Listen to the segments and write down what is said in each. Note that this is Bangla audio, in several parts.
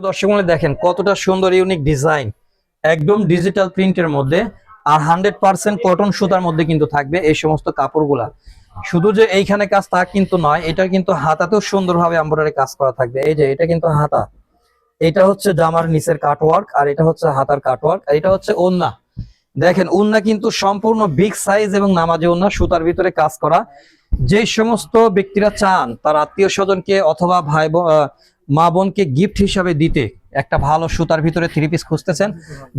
দর্শক মূল্যে দেখেন কতটা সুন্দর ইউনিক ডিজাইন একদম ডিজিটাল প্রিন্টের মধ্যে, আর হান্ড্রেড পার্সেন্ট কটন সুতার মধ্যে কিন্তু থাকবে এই সমস্ত কাপড়গুলা। শুধু যে এইখানে কাজ তা কিন্তু নয়, এটা কিন্তু হাতাতেও সুন্দরভাবে এমব্রয়ডারি কাজ করা থাকবে। এই যে, এটা কিন্তু হাতা। এটা হচ্ছে জামার নিচের কাটওয়ার্ক আর এটা হচ্ছে হাতার কাটওয়ার্ক আর এটা হচ্ছে ওন্না। দেখেন, ওন্না কিন্তু সম্পূর্ণ বিগ সাইজ এবং নামাজি ওন্না, সুতার ভিতরে কাজ করা। যে সমস্ত ব্যক্তিরা চান, তার আত্মীয় স্বজনকে অথবা ভাই মা বোনকে গিফট হিসাবে দিতে একটা ভালো সুতার ভিতরে থ্রি পিস খুঁজতেছেন,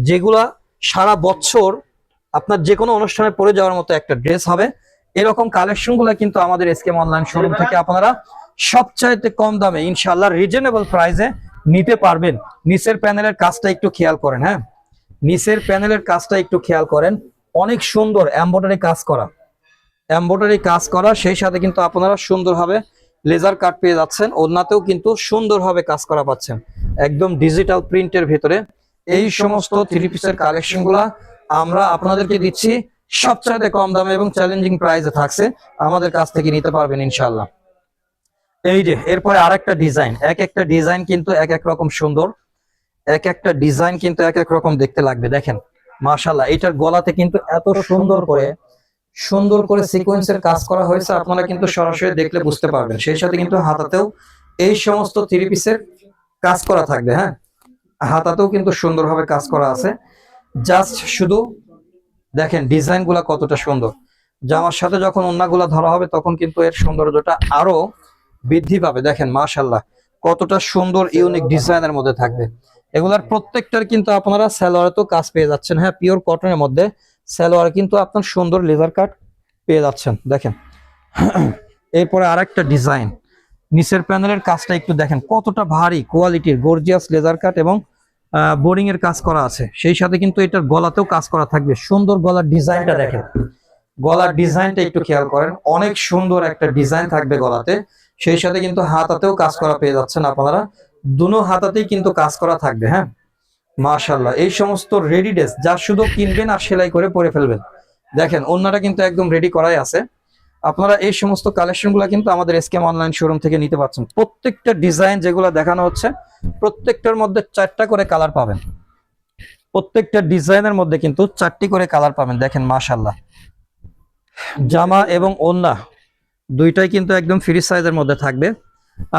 যেগুলা সারা বছর আপনার যে কোনো অনুষ্ঠানে পরে যাওয়ার মতো একটা ড্রেস হবে। এরকম কালেকশনগুলা কিন্তু আমাদের এসকেম অনলাইন শোরুম থেকে আপনারা সবচাইতে কম দামে ইনশাল্লাহ রিজনেবল প্রাইসে নিতে পারবেন। নিচের প্যানেলের কাজটা একটু খেয়াল করেন হ্যাঁ? নিচের প্যানেলের কাজটা একটু খেয়াল করেন। অনেক সুন্দর এম্বয়ডারি কাজ করা। এম্বয়ডারি কাজ করা, সেই সাথে কিন্তু আপনারা সুন্দরভাবে লেজার কাট পেয়ে যাচ্ছেন। ওনাতেও কিন্তু সুন্দরভাবে কাজ করা পাচ্ছেন। একদম ডিজিটাল প্রিন্টের ভিতরে। এই সমস্ত থ্রি পিসের কালেকশনগুলা আমরা আপনাদেরকে দিচ্ছি। সবচাইতে কম দামে এবং চ্যালেঞ্জিং প্রাইসে থাকছে। আমাদের কাছ থেকে নিতে পারবেন ইনশাল্লাহ এই যে, এরপরে আরেকটা ডিজাইন এক একটা ডিজাইন কিন্তু এক এক রকম সুন্দর। এক একটা ডিজাইন কিন্তু এক এক রকম দেখতে লাগবে। দেখেন মাশাল্লাহ এটার গলাতে কিন্তু এত সুন্দর করে সুন্দর করে সিকোয়েন্সের কাজ করা হয়েছে আপনারা কিন্তু সরাসরি দেখলে বুঝতে পারবেন। সেই সাথে কিন্তু হাতাতেও এই সমস্ত থ্রি পিসের কাজ করা থাকবে হ্যাঁ? হাতাতেও কিন্তু সুন্দরভাবে কাজ করা আছে। জাস্ট শুধু দেখেন ডিজাইনগুলা কতটা সুন্দর। জামার সাথে যখন অন্যগুলা ধরা হবে তখন কিন্তু এর সৌন্দর্যটা আরও বৃদ্ধি পাবে। দেখেন মাশাল্লাহ কতটা সুন্দর ইউনিক ডিজাইনের মধ্যে থাকবে। এগুলার প্রত্যেকটার কিন্তু আপনারা সালোয়ারেতেও কাজ পেয়ে যাচ্ছেন। হ্যাঁ পিওর কটনের মধ্যে সালোয়ার কিন্তু আপনার সুন্দর লেজার কাট পেয়ে যাচ্ছেন। দেখেন এরপরে আরেকটা ডিজাইন নিচের প্যানেলের কাজটা একটু দেখেন কতটা ভারী কোয়ালিটির গর্জিয়াস লেজার কাট এবং বোরিং এর কাজ করা আছে। সেই সাথে কিন্তু এটার গলাতেও কাজ করা থাকবে। সুন্দর গলার ডিজাইনটা দেখেন। গলার ডিজাইনটা একটু খেয়াল করেন। অনেক সুন্দর একটা ডিজাইন থাকবে গলাতে। সেই সাথে কিন্তু হাতাতেও কাজ করা পেয়ে যাচ্ছেন আপনারা। দুনো হাতাতেই কিন্তু কাজ করা থাকবে হ্যাঁ? মাশাল্লাহ এই সমস্ত রেডি যা শুধু কিনবেন আর সেলাই করে পরে ফেলবেন। দেখেন অন্যটা কিন্তু একদম রেডি করাই আছে। আপনারা এই সমস্ত কালেকশনগুলা কিন্তু আমাদের এসকেম অনলাইন শোরুম থেকে নিতে পারছেন। প্রত্যেকটা ডিজাইন যেগুলো দেখানো হচ্ছে, প্রত্যেকটার মধ্যে চারটা করে কালার পাবেন। প্রত্যেকটা ডিজাইনের মধ্যে কিন্তু চারটি করে কালার পাবেন, দেখেন মাশাল্লাহ জামা এবং ওন্না, দুইটাই কিন্তু একদম ফ্রি সাইজের মধ্যে থাকবে।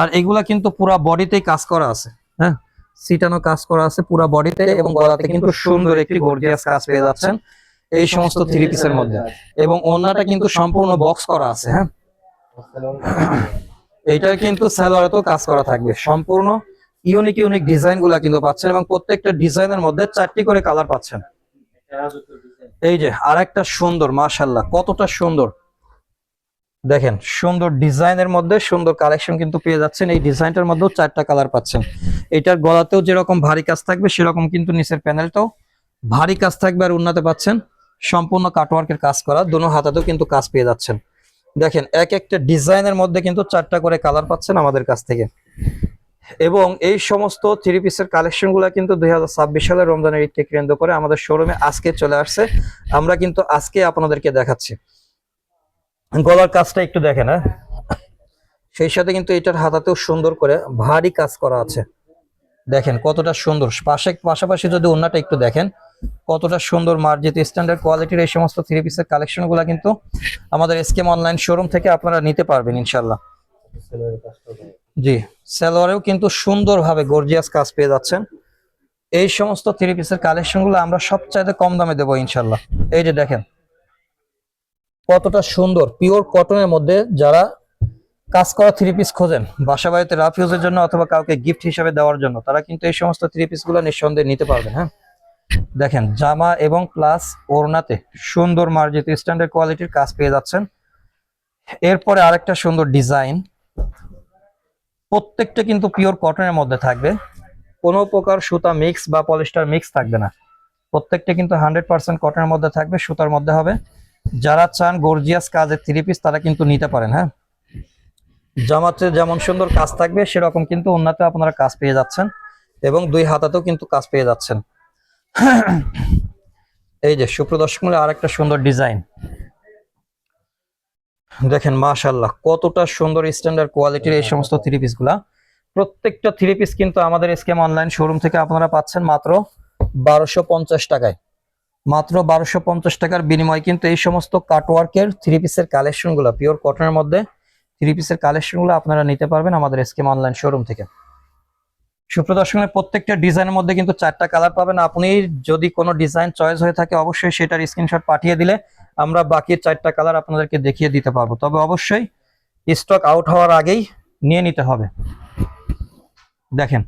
আর এগুলা কিন্তু পুরা বডিতেই কাজ করা আছে হ্যাঁ? সিটানো কাজ করা আছে পুরা বডিতে এবং গলাতে কিন্তু সুন্দর একটি গর্জিয়াস কাজ পেয়ে যাচ্ছেন এই সমস্ত থ্রি পিসের মধ্যে। এবং ওন্নাটা কিন্তু সম্পূর্ণ বক্স করা আছে হ্যাঁ? এইটা কিন্তু সালোয়ারেতেও কাজ করা থাকবে। সম্পূর্ণ ইউনিক ইউনিক ডিজাইনগুলা কিন্তু পাচ্ছেন এবং প্রত্যেকটা ডিজাইনের মধ্যে চারটি করে কালার পাচ্ছেন। এই যে আরেকটা সুন্দর মাশাল্লাহ কতটা সুন্দর। দেখেন, সুন্দর ডিজাইনের মধ্যে সুন্দর কালেকশন কিন্তু পেয়ে যাচ্ছেন। এই ডিজাইনটার মধ্যেও চারটা কালার পাচ্ছেন। এটার গলাতেও যেরকম ভারী কাজ থাকবে, সেরকম কিন্তু নিচের প্যানেলটাও ভারী কাজ থাকবে আর উন্নতে পাচ্ছেন। সম্পূর্ণ কাটওয়ার্কের কাজ করা, দুনো হাতাতেও কিন্তু কাজ পেয়ে যাচ্ছেন। দেখেন, এক একটা ডিজাইনের মধ্যে কিন্তু চারটা করে কালার পাচ্ছেন আমাদের কাছ থেকে। এবং এই সমস্ত থ্রি পিসের কালেকশনগুলা কিন্তু দুই সালের রমজানের ঈদকে কেন্দ্র করে আমাদের শোরুমে আজকে চলে আসছে। আমরা কিন্তু আজকে আপনাদেরকে দেখাচ্ছি। গলার কাজটা একটু দেখেন হ্যাঁ? সেই সাথে কিন্তু এটার হাতাতেও সুন্দর করে ভারী কাজ করা আছে। দেখেন কতটা সুন্দর। পাশে পাশাপাশি যদি অন্যটা একটু দেখেন কতটা সুন্দর মার্জিত স্ট্যান্ডার্ড কোয়ালিটির এই সমস্ত থ্রি পিসের কালেকশনগুলা কিন্তু আমাদের এসকেম অনলাইন শোরুম থেকে আপনারা নিতে পারবেন ইনশাল্লাহ জি সালোয়ারেও কিন্তু সুন্দরভাবে গর্জিয়াস কাজ পেয়ে যাচ্ছেন। এই সমস্ত থ্রি পিসের কালেকশনগুলো আমরা সবচাইতে কম দামে দেবো ইনশাল্লাহ এই যে দেখেন কতটা সুন্দর পিওর কটনের মধ্যে যারা কাজ করা থ্রি পিস খোঁজেন বাসা বাড়িতে রাফ ইউজের জন্য অথবা কাউকে গিফট হিসাবে দেওয়ার জন্য, তারা কিন্তু এই সমস্ত থ্রি পিসগুলো নিঃসন্দেহে নিতে পারবেন হ্যাঁ? দেখেন, জামা এবং প্লাস ওড়নাতে সুন্দর মার্জিত স্ট্যান্ডার্ড কোয়ালিটির কাজ পেয়ে যাচ্ছেন। এরপরে আরেকটা সুন্দর ডিজাইন প্রত্যেকটা কিন্তু পিওর কটনের মধ্যে থাকবে। কোনো প্রকার সুতা মিক্স বা পলিস্টার মিক্স থাকবে না। প্রত্যেকটা কিন্তু হান্ড্রেড পার্সেন্ট কটনের মধ্যে থাকবে, সুতার মধ্যে হবে। যারা চান গর্জিয়াস কাজের থ্রি পিস তারা কিন্তু নিতে পারেন হ্যাঁ? জামাতে যেমন সুন্দর কাজ থাকবে, সেরকম কিন্তু অন্যতে আপনারা কাজ পেয়ে যাচ্ছেন এবং দুই হাতাতেও কিন্তু কাজ পেয়ে যাচ্ছেন। এই যে সুপ্রদর্শক মূল্যে আরেকটা সুন্দর ডিজাইন। দেখেন মাশাল্লাহ কতটা সুন্দর স্ট্যান্ডার্ড কোয়ালিটির এই সমস্ত থ্রি পিসগুলা। প্রত্যেকটা থ্রি পিস কিন্তু আমাদের স্কেম অনলাইন শোরুম থেকে আপনারা পাচ্ছেন মাত্র বারোশো টাকায়। মাত্র বারোশো পঞ্চাশ টাকার বিনিময়ে কিন্তু এই সমস্ত কাটওয়ার্কের থ্রি পিসের কালেকশনগুলো পিওর কটনের মধ্যে থ্রি পিসের কালেকশনগুলো আপনারা নিতে পারবেন আমাদের স্কেম অনলাইন শোরুম থেকে। সুপ্রদর্শনের প্রত্যেকটা ডিজাইনের মধ্যে কিন্তু চারটা কালার পাবেন। আপনি যদি কোনো ডিজাইন চয়েস হয়ে থাকে, অবশ্যই সেটার স্ক্রিনশট পাঠিয়ে দিলে আমরা বাকি চারটা কালার আপনাদেরকে দেখিয়ে দিতে পারব। তবে অবশ্যই স্টক আউট হওয়ার আগেই নিয়ে নিতে হবে। দেখেন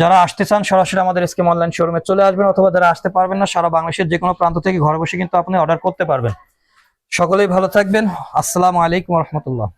যারা আসতে চান, সরাসরি আমাদের স্কিম অনলাইন শোরুমে চলে আসবেন অথবা যারা আসতে পারবেন না, সারা বাংলাদেশের যে কোনো প্রান্ত থেকে ঘরে বসে কিন্তু আপনি অর্ডার করতে পারবেন। সকলেই ভালো থাকবেন। আসসালামু আলাইকুম রহমতুল্লাহ।